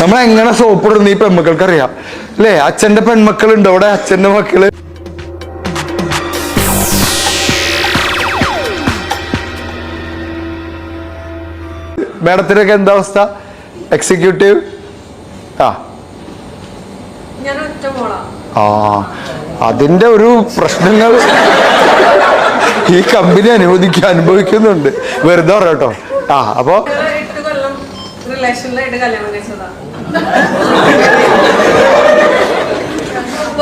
നമ്മളെങ്ങനെ സോപ്പ് ഇടുന്ന ഈ പെൺമക്കൾക്ക് അറിയാം അല്ലേ അച്ഛന്റെ പെൺമക്കളുണ്ട്. അവിടെ അച്ഛന്റെ മക്കൾ. മാഡത്തിനൊക്കെ എന്താ അവസ്ഥ? എക്സിക്യൂട്ടീവ് ആ. ആ. അതിന്റെ ഒരു പ്രശ്നങ്ങൾ ഈ കമ്പനി അനുവദിക്കാൻ അനുഭവിക്കുന്നുണ്ട്. വെറുതെ പറയാം കേട്ടോ. ആ അപ്പോ റിലേഷനിലായിട്ട് കല്യാണം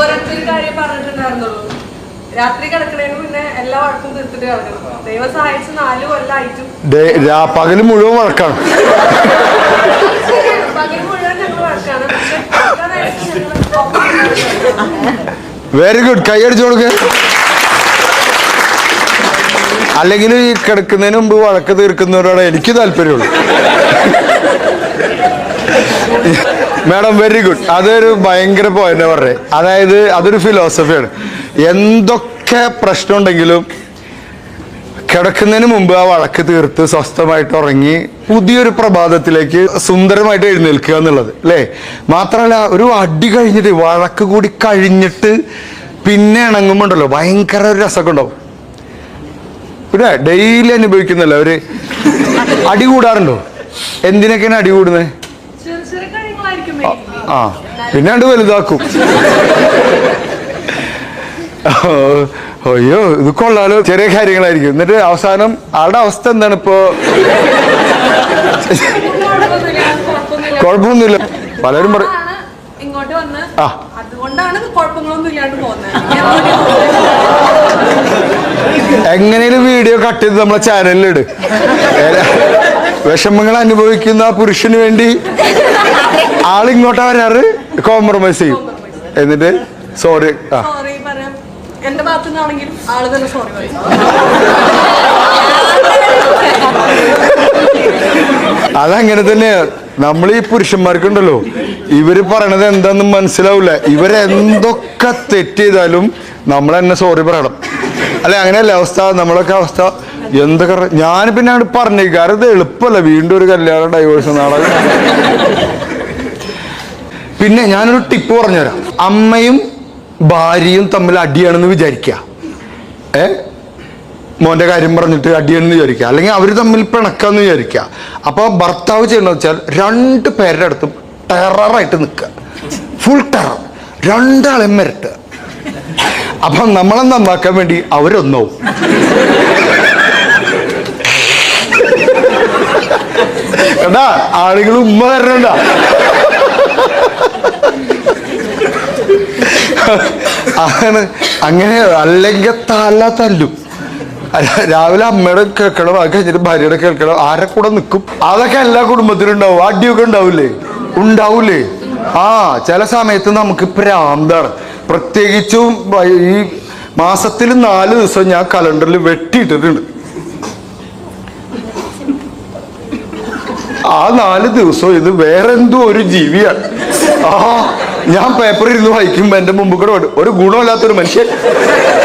ഒരൊറ്റൊരു കാര്യം പറഞ്ഞിട്ടുണ്ടായിരുന്നുള്ളൂ. രാത്രി കിടക്കണേന് മുന്നേ എല്ലാ വഴക്കും തീർത്തിട്ട് കിടക്കണം. ദൈവം സഹായിച്ച് നാല് കൊല്ലമായിട്ടും ദേ- രാ- പകൽ മുഴുവൻ വഴക്കാണ്. മുഴുവൻ ഞങ്ങൾ വഴക്കാണ്. വെരി ഗുഡ് കൈയടിച്ചു കൊടുക്ക. അല്ലെങ്കിൽ ഈ കിടക്കുന്നതിന് മുമ്പ് വഴക്ക് തീർക്കുന്നവരോട് എനിക്ക് താല്പര്യമുള്ളൂ. മാഡം വെരി ഗുഡ് അതൊരു ഭയങ്കര പോയിന്റ് പറഞ്ഞേ. അതായത് അതൊരു ഫിലോസഫിയാണ് എന്തൊക്കെ പ്രശ്നം ഉണ്ടെങ്കിലും കിടക്കുന്നതിന് മുമ്പ് ആ വഴക്ക് തീർത്ത് സ്വസ്ഥമായിട്ട് ഉറങ്ങി പുതിയൊരു പ്രഭാതത്തിലേക്ക് സുന്ദരമായിട്ട് എഴുന്നേൽക്കുക എന്നുള്ളത് അല്ലേ? മാത്രമല്ല ഒരു അടി കഴിഞ്ഞിട്ട് വഴക്ക് കൂടി കഴിഞ്ഞിട്ട് പിന്നെ ഇണങ്ങുമ്പോണ്ടല്ലോ ഭയങ്കര ഒരു രസമൊക്കെ ഉണ്ടാവും. പിന്നെ ഡെയിലി അനുഭവിക്കുന്നല്ലോ അവർ? അടി കൂടാറുണ്ടോ? എന്തിനൊക്കെയാണ് അടി കൂടുന്നത് ചെറിയ ചെറിയ കാര്യങ്ങളായിരിക്കും mainly. ആ പിന്നെ അത് വലുതാക്കും. അയ്യോ ഇത് കൊള്ളാലോ. ചെറിയ കാര്യങ്ങളായിരിക്കും. എന്നിട്ട് അവസാനം ആളുടെ അവസ്ഥ എന്താണ് ഇപ്പോ കുഴപ്പമൊന്നുമില്ല, പലരും പറ ആ. എങ്ങനെയും വീഡിയോ കട്ട് ചെയ്ത് നമ്മളെ ചാനലിൽ ഇട്. വിഷമങ്ങൾ അനുഭവിക്കുന്ന ആ പുരുഷന് വേണ്ടി ആളിങ്ങോട്ടാ വരാറ്? കോംപ്രമൈസ് ചെയ്യും. എന്നിട്ട്? സോറി ആ. എന്റെ ഭാഗത്തു ആൾ തന്നെ സോറി പറയും. അതങ്ങനെ തന്നെയാ. നമ്മൾ ഈ പുരുഷന്മാർക്കുണ്ടല്ലോ. ഇവർ പറയണത് എന്താന്ന് മനസ്സിലാവില്ല ഇവരെന്തൊക്കെ തെറ്റ് ചെയ്താലും നമ്മൾ തന്നെ സോറി പറയണം. അല്ലെ അങ്ങനെയല്ല അവസ്ഥ? നമ്മളൊക്കെ അവസ്ഥ എന്തൊക്കെ ഞാൻ പിന്നെ അങ്ങോട്ട് പറഞ്ഞേക്കാറ് ഇത് എളുപ്പമല്ല. വീണ്ടും ഒരു കല്യാണം ഡൈവേഴ്സ് നാളെ പിന്നെ ഞാനൊരു ടിപ്പ് പറഞ്ഞുതരാം. അമ്മയും ഭാര്യയും തമ്മിൽ അടിയാണെന്ന് വിചാരിക്കുക ഏ? മോന്റെ കാര്യം പറഞ്ഞിട്ട് അടിയാണെന്ന് വിചാരിക്കുക അല്ലെങ്കിൽ അവർ തമ്മിൽ പിണക്കാന്ന് വിചാരിക്കുക അപ്പൊ ഭർത്താവ് ചെയ്യണമെന്ന് വെച്ചാൽ രണ്ട് പേരുടെ അടുത്തും ടെററായിട്ട് നിൽക്കുക ഫുൾ ടെറർ രണ്ടാളെ മിരട്ടുക അപ്പൊ നമ്മളെ നന്നാക്കാൻ വേണ്ടി അവരൊന്നാവും. എന്താ ആളുകൾ ഉമ്മ തരണണ്ട ആണ് അങ്ങനെ അല്ലെങ്കിൽ തല തല്ലും. രാവിലെ അമ്മയുടെ കേൾക്കണം അത് കഴിഞ്ഞിട്ട് ഭാര്യയുടെ കേൾക്കണം ആരെ കൂടെ നിൽക്കും അതൊക്കെ എല്ലാ കുടുംബത്തിലും ഉണ്ടാവും അടിയൊക്കെ ഉണ്ടാവില്ലേ ഉണ്ടാവൂലേ? ആ ചില സമയത്ത് നമുക്ക് പ്രാന്താണ്. പ്രത്യേകിച്ചും ഈ മാസത്തിൽ നാല് ദിവസം ഞാൻ കലണ്ടറിൽ വെട്ടിയിട്ടിട്ടുണ്ട്. ആ നാല് ദിവസം ഇത് വേറെന്തോ ഒരു ജീവിയാണ്. ആ ഞാൻ പേപ്പർ ഇരുന്ന് വായിക്കുമ്പോ എന്റെ മുമ്പ് കൂടെ. ഒരു ഗുണമില്ലാത്തൊരു മനുഷ്യൻ.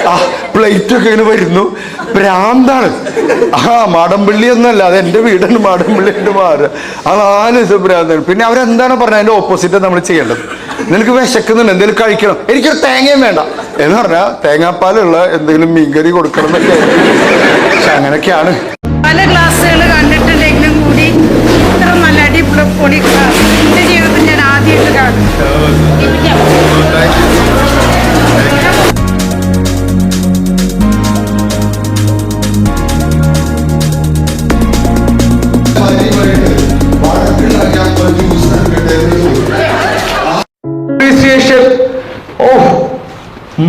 ആ പ്ലേറ്റ് ഒക്കെ ഇങ്ങനെ വരുന്നു. ഭ്രാന്താണ്. ആ മാടമ്പള്ളി എന്നല്ല അത് എന്റെ വീടാണ്. മാടമ്പള്ളി ആയിട്ട് മാറുക. അതാണ് ഭ്രാന്താണ്. പിന്നെ അവരെന്താണ് പറഞ്ഞത് അതിന്റെ ഓപ്പോസിറ്റ് നമ്മൾ ചെയ്യേണ്ടത്. നിനക്ക് വിശക്കുന്നുണ്ട് എന്തെങ്കിലും കഴിക്കണം. എനിക്കൊരു തേങ്ങയും വേണ്ട. എന്ന് പറഞ്ഞാൽ തേങ്ങാപ്പാലുള്ള എന്തെങ്കിലും മീൻകറി കൊടുക്കണം എന്നൊക്കെ. അങ്ങനെയൊക്കെയാണ് പല ക്ലാസ്സുകൾ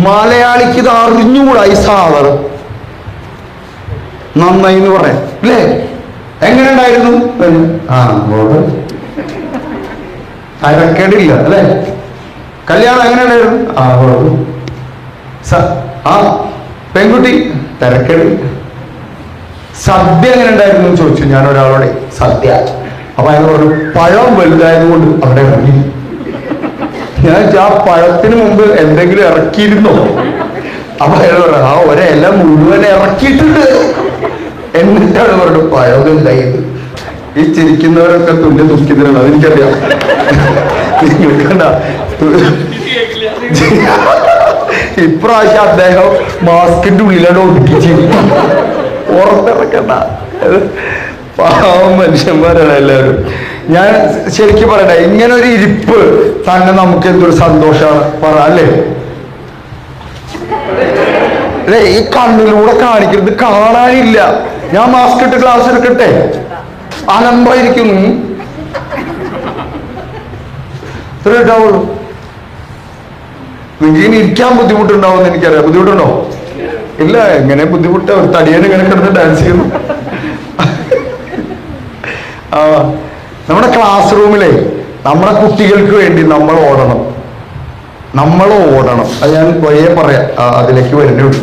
മലയാളിക്ക് ഇത് അറിഞ്ഞുകൂടാ ഈ സാധനം നന്നായി എന്ന് പറയാം. അല്ലേ എങ്ങനെ ഉണ്ടായിരുന്നു ആ അരക്കേടില്ല അല്ലേ? കല്യാണം എങ്ങനെ ഉണ്ടായിരുന്നു ആ കുഴപ്പം. ആ പെൺകുട്ടി തിരക്കേട്. സദ്യ എങ്ങനെ ഉണ്ടായിരുന്നു ചോദിച്ചു ഞാൻ ഒരാളോടെ. സദ്യ. അപ്പൊ അയാൾ പഴം വലുതായത് കൊണ്ട് അവിടെ ഇറങ്ങി. ഞാൻ ആ പഴത്തിന് മുമ്പ് എന്തെങ്കിലും ഇറക്കിയിരുന്നോ? അപ്പൊ അയാൾ പറഞ്ഞു ആ ഒരല മുഴുവൻ ഇറക്കിയിട്ടുണ്ട്. എന്നിട്ടാണ് പറഞ്ഞു പഴമില്ല ഇത് ഈ ചിരിക്കുന്നവരൊക്കെ തുല്യ ദുഃഖിതരാണ് അതെനിക്കറിയാം. നിങ്ങൾ ഇപ്രാവശ്യം അദ്ദേഹം മാസ്കിന്റെ ഉള്ളിലാണ് ഒതുക്കിച്ച് പുറത്തിറക്കണ്ട പാവം മനുഷ്യന്മാരാണ് എല്ലാവരും. ഞാൻ ശരിക്കും പറയട്ടെ ഇങ്ങനെ ഒരു ഇരിപ്പ് തന്നെ നമുക്ക് എന്തൊരു സന്തോഷമാണ് പറ അല്ലേ? അല്ലേ ഈ കണ്ണിലൂടെ കാണിക്കരുത് കാണാനില്ല. ഞാൻ മാസ്ക് ഇട്ട് ക്ലാസ് എടുക്കട്ടെ? അലമ്പായിരിക്കുന്നു ഇത്ര ഉണ്ടാവുള്ളൂ. നിങ്ങൾക്ക് ഇരിക്കാൻ ബുദ്ധിമുട്ടുണ്ടാവുമെന്ന് എനിക്കറിയാം. ബുദ്ധിമുട്ടുണ്ടോ? ഇല്ല എങ്ങനെ ബുദ്ധിമുട്ട് ഒരു തടിയൻ ഇങ്ങനെ കിടന്ന് ഡാൻസ് ചെയ്യുന്നു. ആ നമ്മുടെ ക്ലാസ് റൂമിലെ നമ്മുടെ കുട്ടികൾക്ക് വേണ്ടി നമ്മൾ ഓടണം. നമ്മൾ ഓടണം. അത് ഞാൻ വഴിയെ പറയാം. അതിലേക്ക് വരുന്നുള്ളൂ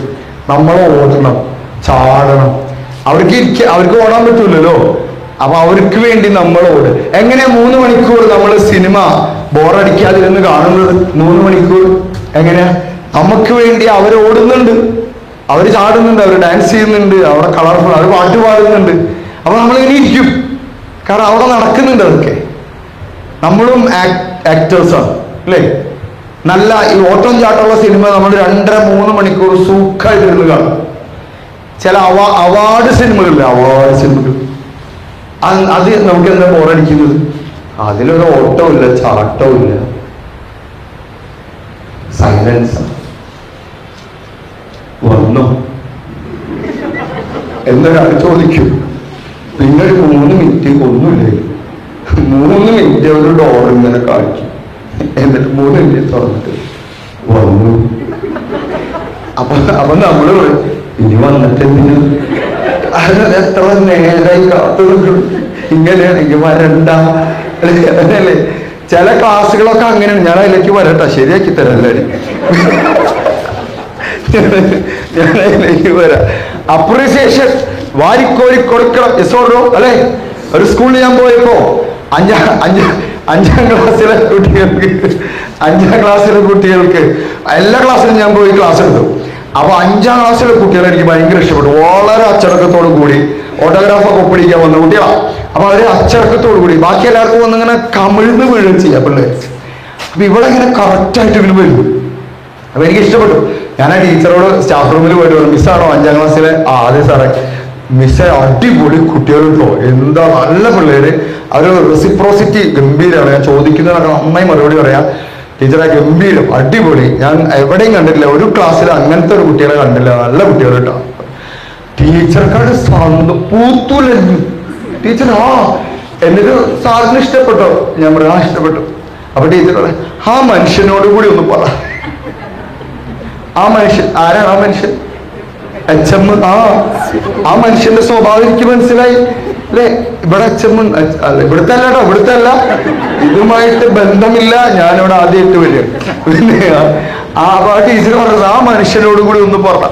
നമ്മൾ ഓടണം ചാടണം. അവർക്ക് ഇരിക്ക അവർക്ക് ഓടാൻ പറ്റൂലല്ലോ. അപ്പൊ അവർക്ക് വേണ്ടി നമ്മൾ ഓടും. എങ്ങനെ മൂന്ന് മണിക്കൂർ നമ്മൾ സിനിമ ബോറടിക്കാതിരുന്ന് കാണുന്നത്? മൂന്ന് മണിക്കൂർ. എങ്ങനെയാ? നമുക്ക് വേണ്ടി അവർ ഓടുന്നുണ്ട്. അവർ ചാടുന്നുണ്ട് അവർ ഡാൻസ് ചെയ്യുന്നുണ്ട് അവിടെ കളർഫുൾ അവർ പാട്ട് പാടുന്നുണ്ട്. അപ്പൊ നമ്മളിങ്ങനെ ഇരിക്കും. കാരണം അവിടെ നടക്കുന്നുണ്ട് അതൊക്കെ. നമ്മളും ആക്ടേഴ്സാണ് അല്ലേ? നല്ല ഈ ഓട്ടം ചാട്ടമുള്ള സിനിമ നമ്മൾ രണ്ടര മൂന്ന് മണിക്കൂർ സൂക്കായിട്ടിരുന്ന് കാണും. ചില അവാ അവാർഡ് സിനിമകളില്ലേ? അവാർഡ് സിനിമകൾ. അത് നമുക്ക് എന്താ ബോറടിക്കുന്നത്? അതിലൊരു ഓട്ടമില്ല ചാട്ടമില്ല സൈലൻസ് വന്നു. എന്നൊരാൾ ചോദിക്കും പിന്നെ മൂന്ന് മിനിറ്റ് ഒന്നുമില്ലേ മൂന്ന് മിനിറ്റ് ഒരു ഡോർ ഇങ്ങനെ കാണിച്ചു എന്നിട്ട് മൂന്ന് മിനിറ്റ് തുറന്നിട്ട് വന്നു. അപ്പൊ അപ്പൊ നമ്മൾ ഇനി വന്നിട്ട് എന്തിനു? എത്ര നേരായി കാത്തു നിൽക്കും. ഇങ്ങനെയാണെങ്കിൽ വരണ്ട? അങ്ങനെയല്ലേ ചില ക്ലാസ്സുകളൊക്കെ അങ്ങനെയാണ്. ഞാൻ അതിലേക്ക് വരട്ടെ. ശരിയാക്കി തരാം ഞാൻ അതിലേക്ക് വരാം. അപ്രീസിയേഷൻ വാരിക്കോരി കൊടുക്കണം. എസോടോ അല്ലേ? ഒരു സ്കൂളിൽ ഞാൻ പോയപ്പോ അഞ്ചാം അഞ്ചാം അഞ്ചാം ക്ലാസ്സിലെ കുട്ടികൾക്ക് അഞ്ചാം ക്ലാസ്സിലെ കുട്ടികൾക്ക് എല്ലാ ക്ലാസ്സിലും ഞാൻ പോയി ക്ലാസ് എടുത്തു. അപ്പൊ അഞ്ചാം ക്ലാസ്സിലെ കുട്ടികളെ എനിക്ക് ഭയങ്കര ഇഷ്ടപ്പെട്ടു. വളരെ അച്ചടക്കത്തോടു കൂടി ഓട്ടോഗ്രാഫ് ഒക്കെ ഒപ്പിടിക്കാൻ വന്ന കുട്ടികളാ. അപ്പൊ അവരെ അച്ചടക്കത്തോടു കൂടി ബാക്കി എല്ലാവർക്കും വന്നിങ്ങനെ കമിഴ്ന്ന് വീഴുകയും ചെയ്യാം പിള്ളേർ അപ്പൊ ഇവിടെ ഇങ്ങനെ കറക്റ്റായിട്ട് ഇവന് വരും. അപ്പൊ എനിക്ക് ഇഷ്ടപ്പെട്ടു. ഞാൻ ആ ടീച്ചറോട് സ്റ്റാഫ് റൂമിൽ പോയിട്ട് മിസ്സാണോ അഞ്ചാം ക്ലാസ്സിലെ? ആ അതെ സാറേ. മിസ്സെ അടിപൊളി കുട്ടികളുണ്ടോ? എന്താ നല്ല പിള്ളേര്? അവർ റെസിപ്രോസിറ്റി ഗംഭീരമാണ് ഞാൻ ചോദിക്കുന്നതൊക്കെ നന്നായി മറുപടി പറയാം. ടീച്ചറെ ഗംഭീരം. അടിപൊളി. ഞാൻ എവിടെയും കണ്ടിട്ടില്ല. ഒരു ക്ലാസ്സിൽ അങ്ങനത്തെ ഒരു കുട്ടികളെ കണ്ടില്ല നല്ല കുട്ടികൾ കേട്ടോ. ടീച്ചർക്കാട് സ്വന്തം പൂത്തുലഞ്ഞു ടീച്ചർ ആ. എന്നിട്ട് സാറിന് ഇഷ്ടപ്പെട്ടോ? ഞാൻ പറയാ ഇഷ്ടപ്പെട്ടു. അപ്പൊ ടീച്ചർ പറഞ്ഞു ആ മനുഷ്യനോട് കൂടി ഒന്ന് പറ. ആ മനുഷ്യൻ ആരാണ് ആ മനുഷ്യൻ? അച്ഛമ്മ ആ ആ മനുഷ്യന്റെ സ്വഭാവം എനിക്ക് മനസ്സിലായി. അല്ലേ? ഇവിടെ അച്ചമ്മ ഇവിടുത്തെ അല്ല കേട്ടോ ഇവിടുത്തെ അല്ല ഇതുമായിട്ട് ബന്ധമില്ല. ഞാനിവിടെ ആദ്യമായിട്ട് വരിക. പിന്നെ ആ ആ ടീച്ചർ പറഞ്ഞത് ആ മനുഷ്യനോട് കൂടി ഒന്ന് പറഞ്ഞ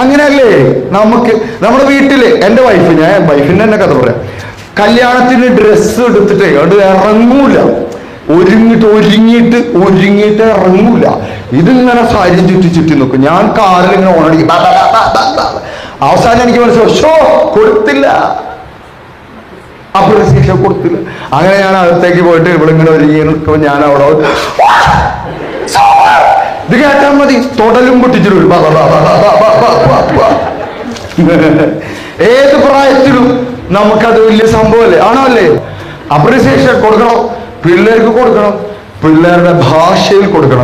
അങ്ങനെയല്ലേ? നമുക്ക് നമ്മുടെ വീട്ടിൽ എന്റെ വൈഫ് ഞാൻ വൈഫിന്റെ തന്നെ കഥ പറയാം. കല്യാണത്തിന് ഡ്രസ്സ് എടുത്തിട്ടേ അത് ഇറങ്ങൂല. ഒരുങ്ങിട്ട് ഒരുങ്ങിയിട്ട് ഒരുങ്ങിയിട്ട് ഇറങ്ങൂല. ഇതിങ്ങനെ സാരി ചുറ്റി ചുറ്റി നോക്കും. ഞാൻ കാറിൽ ഇങ്ങനെ ഓണടി അവസാനം എനിക്ക് മനസ്സിലാവും ഷോ കൊടുത്തില്ല. ശിക്ഷ കൊടുത്തില്ല. അങ്ങനെ ഞാൻ അകത്തേക്ക് പോയിട്ട് ഇവിടെ ഇങ്ങനെ ഒരുങ്ങി നിൽക്കുമ്പോൾ ഞാൻ അവിടെ ഇത് കേട്ടാൽ മതി. തൊടലും പൊട്ടിച്ചിട്ട് ഏത് പ്രായത്തിലും നമുക്കത് വലിയ സംഭവമല്ലേ? ആണോ അല്ലേ? അപ്രിസിയേഷൻ കൊടുക്കണം. പിള്ളേർക്ക് കൊടുക്കണം. പിള്ളേരുടെ ഭാഷയിൽ കൊടുക്കണം.